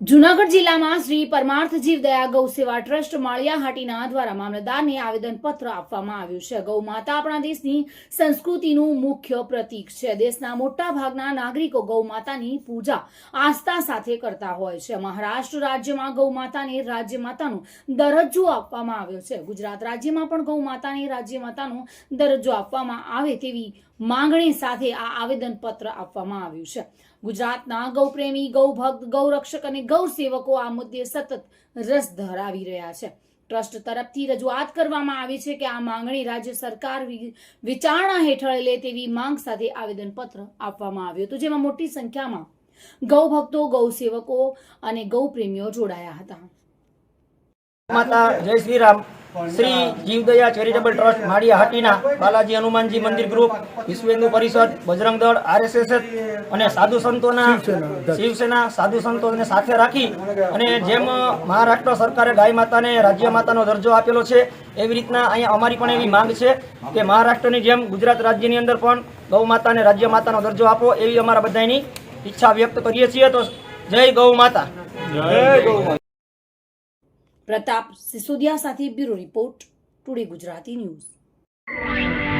જુનાગઢ જિલ્લામાં શ્રી પરમાર્થ જીવ દયા ગૌ સેવા ટ્રસ્ટ માળિયાહાટીના દ્વારા મામલતદારને આવેદનપત્ર આપવામાં આવ્યું છે. ગૌ માતા આપણા દેશની સંસ્કૃતિનું મુખ્ય પ્રતીક છે. દેશના મોટા ભાગના નાગરિકો ગૌ માતાની પૂજા આસ્થા સાથે કરતા હોય છે. મહારાષ્ટ્ર રાજ્યમાં ગૌ માતાને રાજ્ય માતાનો દરજ્જો આપવામાં આવ્યો છે. ગુજરાત રાજ્યમાં પણ ગૌ માતાને રાજ્ય માતાનો દરજ્જો આપવામાં આવે તેવી માંગણી સાથે આ આવેદનપત્ર આપવામાં આવ્યું છે. ગુજરાતના ગૌપ્રેમી, ગૌભક્ત, ગૌરક્ષક અને ગૌસેવકો આ મુદ્દે સતત રસ ધરાવી રહ્યા છે. ટ્રસ્ટ તરફથી રજૂઆત કરવામાં આવી છે કે આ માંગણી રાજ્ય સરકાર વિચારણા હેઠળ લે તેવી માંગ સાથે આવેદનપત્ર આપવામાં આવ્યું હતું, જેમાં મોટી સંખ્યામાં ગૌભક્તો ગૌ સેવકો અને ગૌપ્રેમીઓ જોડાયા હતા. માતા જય શ્રી રામ. શ્રી જીવદયા ચેરિટેબલ ટ્રસ્ટ માળિયા હાટીના બાલાજી હનુમાનજી મંદિર ગ્રુપ વિશ્વ હિન્દુ પરિષદ બજરંગ દળ આરએસએસ અને સાધુ સંતોના શિવસેના. સાધુ સંતોને સાથે રાખી અને જેમ મહારાષ્ટ્ર સરકારે ગાય માતાને રાજ્ય માતાનો દરજ્જો આપેલો છે એવી રીતના અહીંયા અમારી પણ એવી માંગ છે કે મહારાષ્ટ્રની જેમ ગુજરાત રાજ્યની અંદર પણ ગૌ માતાને રાજ્ય માતાનો દરજ્જો આપો એવી અમારા બધાની ઈચ્છા વ્યક્ત કરીએ છીએ. તો જય ગૌ માતા. પ્રતાપ સિસોદિયા સાથે bureau report today Gujarati news.